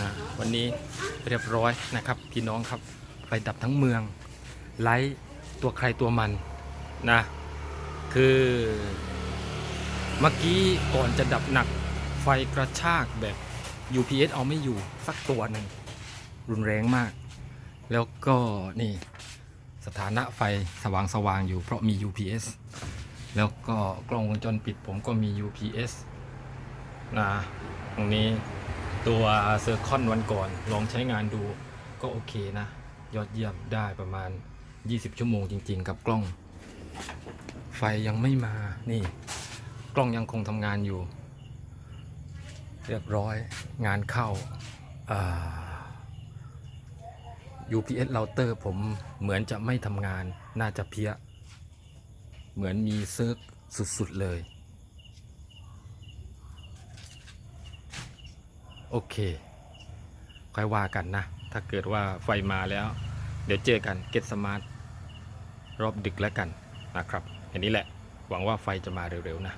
นะวันนี้เรียบร้อยนะครับพี่น้องครับไฟดับทั้งเมืองไลท์ตัวใครตัวมันนะคือเมื่อกี้ก่อนจะดับหนักไฟกระชากแบบ UPS เอาไม่อยู่สักตัวหนึ่งรุนแรงมาก แล้วก็นี่สถานะไฟสว่างสว่างอยู่เพราะมี UPS แล้วก็กล้องวงจรปิดผมก็มี UPS นะตรงนี้ ตัวเซอร์คอนวันก่อน ลองใช้งานดูก็โอเคนะ ยอดเยี่ยมได้ประมาณ 20 ชั่วโมงจริง ๆ กับกล้อง ไฟยังไม่มานี่ กล้องยังคงทำงานอยู่ เรียบร้อยงานเข้าา UPS router ผมเหมือนจะไม่ทำงานน่าจะเพี้ย เหมือนมีเซิร์กสุด ๆ เลย โอเค ค่อยว่ากันนะ ถ้าเกิดว่าไฟมาแล้ว เดี๋ยวเจอกันเก็ตสมาร์ทรอบดึกแล้วกันนะครับอันนี้แหละ หวังว่าไฟจะมาเร็วๆนะ